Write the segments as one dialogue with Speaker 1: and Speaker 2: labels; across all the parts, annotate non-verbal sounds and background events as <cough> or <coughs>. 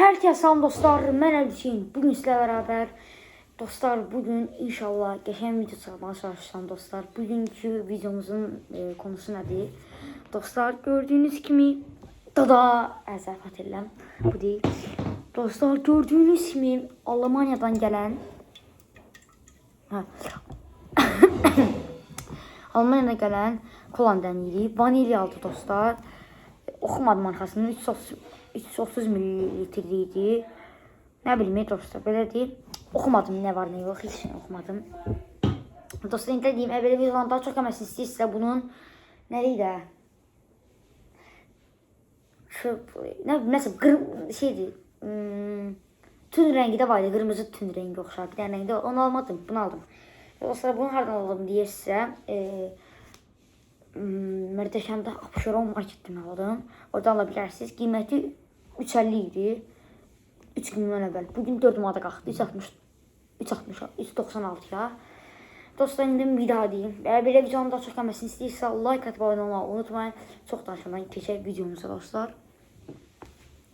Speaker 1: Herkese selam dostlar. Ben Elçin. Bugün sizlerle beraber dostlar bugün inşallah geçen video çekmeye çalışacağım dostlar. Bugünkü videomuzun e, konusu nedir? Dostlar gördüğünüz gibi Dada Əzəfət edirəm. Bu değil. Dostlar gördüğünüz gibi Almanya'dan gelen ha. <coughs> Almanya'dan gelen kolan dənili vanilya aldı dostlar. Oxumadım arxasını 330 330 mililitrli idi. Nə bilim dostlar belə deyil. Oxumadım nə var nə yox heç nə oxumadım. Dostlar indi deyim belə videodan daha çox gəlməsin istəyirsə bunun nə deyir də nə məsəl qırm şeydir. Hmm, tün rəngi də var idi, qırmızı tün rəngi oxşar. Bir dənə rəngdə. Onu almadım, bunu aldım. Dostlar bunu hardan aldım deyirsə, e, Hmm, Mərdəkəndə Abşeron marketdən aldım. Oradan ala bilərsiniz. Qiyməti 350 idi. 3 gündən əvvəl. Bu gün 4 manata qalxdı. 360 360 396-ya. Dostlar indi bir daha deyim. Əgər belə videonun daha çox gəlməsini istəyirsə, like atıb abunə olmağı unutmayın. Çox danışmadan keçək videomuza dostlar.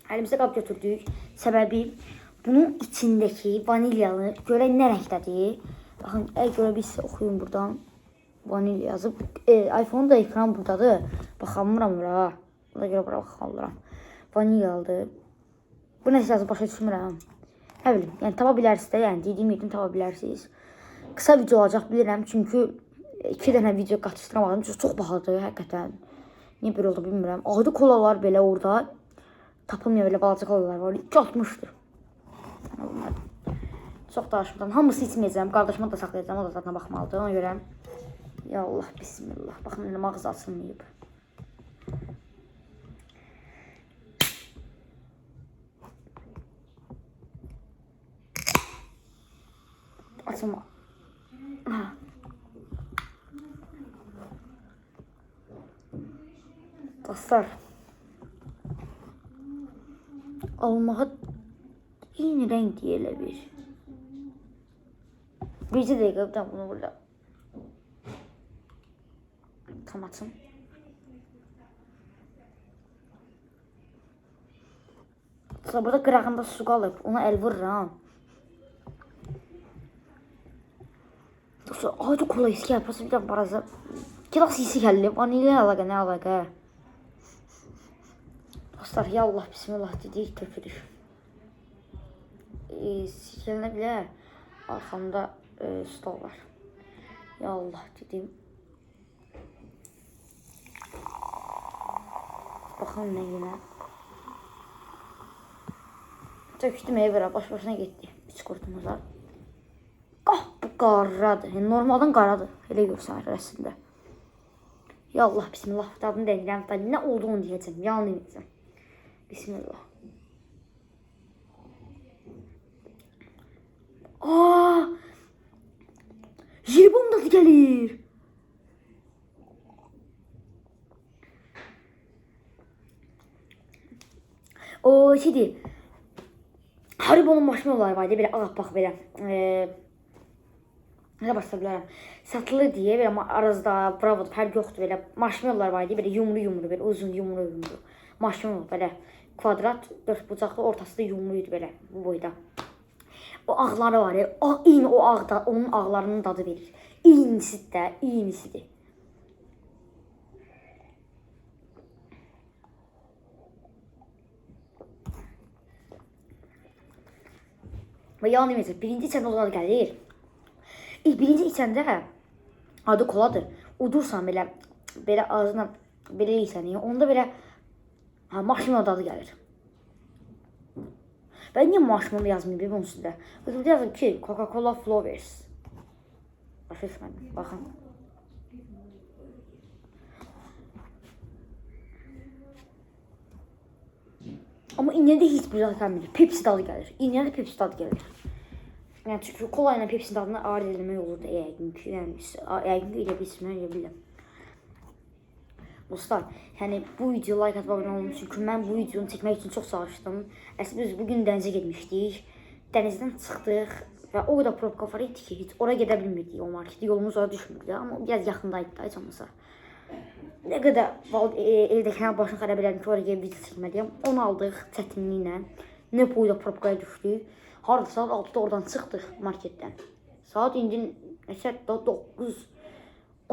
Speaker 1: Əlimizə qab götürdük. Səbəbi bunun içindəki vanilyalı görək nə rəngdədir. Baxın, əgər görə bilsə oxuyun buradan. Vanilya yazıb. E, iPhone da ekran buradadır. Baxamıram bura. Ona görə bura baxamıram. Vanilyalıdır. Bu nəsə yazıb başa düşmürəm. Nə bilim, yəni tapa bilərsiniz də, yəni dediyim yerdən tapa bilərsiniz. Qısa video olacaq bilirəm, çünki iki dənə video qatışdıramadım. Çox, çox bahadır həqiqətən. Niyə belə oldu bilmirəm. Adi kolalar belə orada tapılmıyor belə balaca kolalar var. 260-dır. Çox danışmadan hamısı içməyəcəm. Qardaşıma da saxlayacağam, o da zadına baxmalıdır. Ona görə ya Allah bismillah. Baxın indi mağaza açılmayıb. Açılma. Ha. Dostlar. Almağa eyni renk elə bir. Dəqiqə bir dənə bunu burada tam atın. Sonra burada qırağında su qalıb. Ona əl vururam. Sonra acı kola gəlir. Prosta bir dənə baraza. Gilas isi gəlir. Vanilya əlaqə, nə əlaqə? Dostlar, ya Allah, bismillah dedik, tökürük. E, sikilinə bilər. Arxamda e, stol var. Ya Allah dedim. Baxın nə yenə. Tökdüm evə, baş başına getdi. Üç qurtumuza. Qaradır. Yəni, normaldan qaradır. Elə görsənir rəsmdə. Ya Allah, bismillah. Dadını denəyirəm. Da nə olduğunu deyəcəm. Yalan deməyəcəm. Bismillah. Aa! Jelibon dadı gəlir. O şeydir. Haribo'nun marshmallowları var idi, belə ağappaq belə. Eee Nə başla bilərəm. Satılır deyə belə arazda bravo fərq yoxdur belə. Marshmallowlar var idi, belə yumru yumru belə uzun yumru yumru. Marshmallow belə kvadrat, dörd bucaqlı, ortası da yumru idi belə bu boyda. O ağları var ya, o eyni o ağda onun ağlarının dadı verir. İynisi də, iynisidir. Və yalan deməyəcək, birinci içəndə o dadı gəlir. İlk birinci içəndə adı koladır. Udursan belə belə ağzına belə yeyirsən, onda belə ha marshmallow dadı gəlir. Ben niye marshmallow yazmayayım bir bunun üstündə? Burada yazıb ki, Coca-Cola Flowers. Başa düşmədim. Baxın. Amma iynədə heç bir zad gəlmir. Pepsi dadı gəlir. İynədə Pepsi dadı gəlir. Yəni çünki kola ilə Pepsi dadını ayırt etmək olurdu yəqin ki, yəni yəqin ki, bilsin, elə bilirəm. Dostlar, yəni bu video like atıb abunə olun çünki mən bu videonu çəkmək üçün çox çalışdım. Əslində biz bu gün dənizə getmişdik. Dənizdən çıxdıq və o qədər probka var idi ki, heç ora gedə bilmirdik o marketə. Yolumuz ora düşmürdü, amma biraz yaxındaydı da heç olmasa. Qədər val- e, evdəkilər başını xarab elədim ki, oraya video çəkməliyəm. Onu aldıq çətinliklə. Ne boyda probkaya düşdük. Harda saat 6-da oradan çıxdıq marketdən. Saat indi neçə 9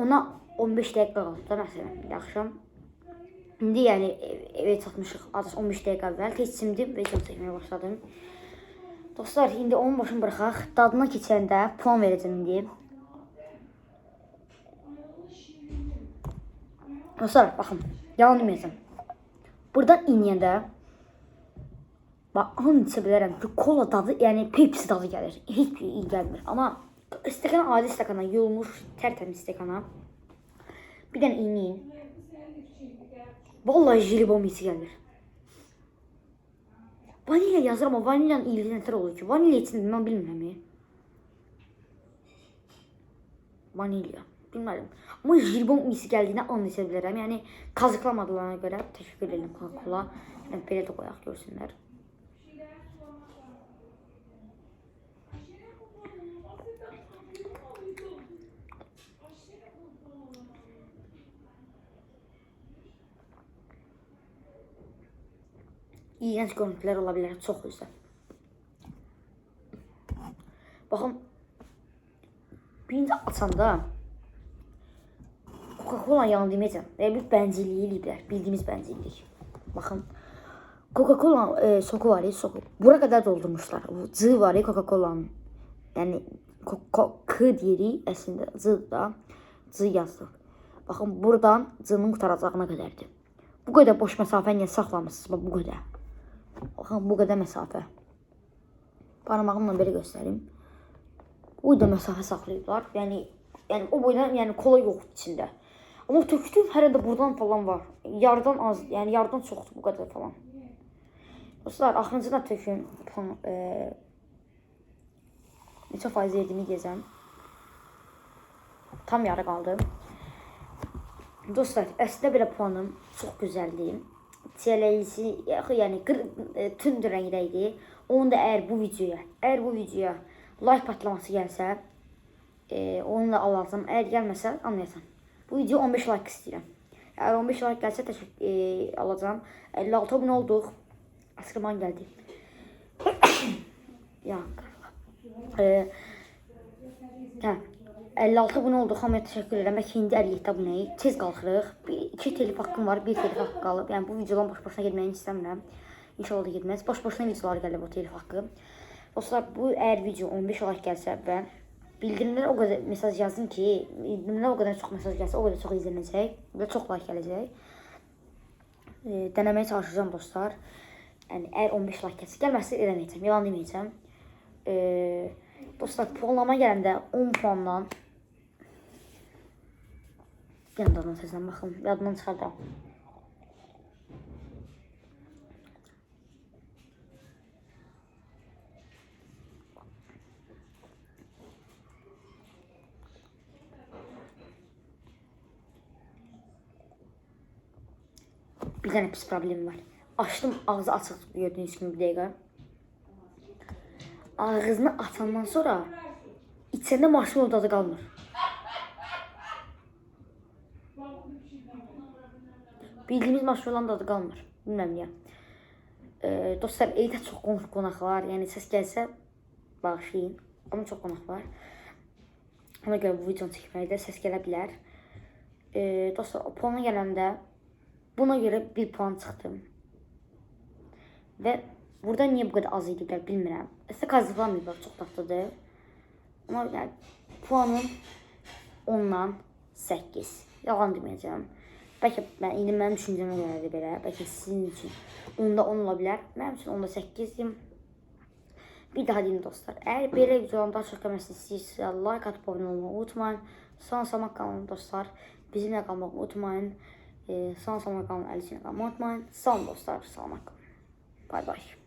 Speaker 1: ona 15 dəqiqə qaldı da məsələn bir axşam. İndi yəni ev- evə çatmışıq. Azı 15 dəqiqə əvvəl keçimdim və video çəkməyə başladım. Dostlar, indi onun başını buraxaq. Dadına keçəndə puan verəcəm indi. Dostlar, baxın. Yalan deməyəcəm. Buradan inəyəndə Bak an ki, kola dadı, yəni Pepsi dadı gəlir. Heç bir iyi gəlmir. Amma stəkan adi stəkana, yuyulmuş tərtəmiz stəkana bir dənə iynəyin. Vallahi jelibon hissi gəlir. Vanilya yazır amma vanilyanın iyiliyi nətər olur ki? Vanilya içində mən bilmirəm. ya. Vanilya. Bilmirəm. Amma jelibon hissi gəldiyinə an içə bilərəm. Yəni kazıklamadılarına görə təşəkkür edirəm Coca-Cola. Yəni belə də qoyaq görsünlər. İğrenç görüntülər ola bilər, çox özdə. Baxın, birinci açanda Coca-Cola yalan deməyəcəm. Və bir bəncilliyi eləyiblər, bildiyimiz bəncillik. Baxın, Coca-Cola e, soku var soku. Bura qədər doldurmuşlar. Bu C var Coca-Cola'nın. Yəni K deyirik, əslində C da C yazılır. Baxın, buradan C-nin qutaracağına qədərdir. Bu qədər boş məsafə niyə saxlamısınız? Bu qədər. Baxın, bu qədər məsafə. Barmağımla belə göstərim. Bu da məsafə saxlayıblar. Yəni yəni o boydan yəni kola yoxdur içində. Amma tökdüm hələ də burdan falan var. Yardan az, yəni yardan çoxdur bu qədər falan. Dostlar, axırıncı da tökün. E, neçə faiz verdiyimi deyəcəm. Tam yarı qaldı. Dostlar, əslində belə puanım çox gözəldir. Çiyələyisi, yəni qır, e, tünd idi. Onu da əgər bu videoya, əgər bu videoya like patlaması gəlsə, e, onu da alacağam. Əgər gəlməsə, anlayasan. Bu video 15 like istəyirəm. Əgər 15 like gəlsə təşəkkür e, alacağam. 56 abunə olduq. Asırman gəldi. <coughs> ya. E, hə. 56 abunə olduq. Hamıya təşəkkür edirəm. Bəlkə indi 57 abunəyik. Tez qalxırıq. Bir, iki telif haqqım var. Bir telif haqqı qalıb. Yəni bu videodan boş-boşuna getməyini istəmirəm. İnşallah da getməz. Boş-boşuna videolar gəlir bu telif haqqı. Dostlar, bu əgər video 15 like gəlsə və bildirimlərə o qədər mesaj yazın ki, bildirimlərə o qədər çox mesaj gəlsə, o qədər çox izlənəcək və çox like gələcək. E, denəməyə çalışacağam dostlar. Yəni əgər 15 like gəlsə, gəlməsə eləməyəcəm, yalan deməyəcəm. E, dostlar, puanlama gələndə 10 puandan Yenə dadına səslən baxın, yadımdan çıxardım. Bir dənə pis problemim var. Açdım, ağzı açıq gördüyünüz kimi bir dəqiqə. Ağzını açandan sonra içəndə marshmallow dadı qalmır. Bildiyimiz marshmallowun dadı qalmır. Bilməm niyə. E, dostlar, evdə çox qonaq qonaq var. Yəni səs gəlsə bağışlayın. Amma çox qonaq var. Ona görə bu videonu çəkməkdə səs gələ bilər. E, dostlar, puana gələndə buna görə bir puan çıxdım. Və burada niyə bu qədər az idilər bilmirəm. Əslində kazıqlamayıblar, çox dadlıdır. Amma yəni, puanım ondan 8. Yalan deməyəcəm. Bəlkə mən indi mənim düşüncəmə görədir belə. Bəlkə sizin üçün onda 10 ola bilər. Mənim üçün onda 8-dim. Bir daha deyim dostlar. Əgər belə videoların daha çox gəlməsini istəyirsinizsə, like atıb abunə olmağı unutmayın. Son salamat qalın dostlar. Bizimlə qalmağı unutmayın. Ee, son salamat qalın, əlisinə qalmağı unutmayın. Olun dostlar, salamat qalın. Bay bay.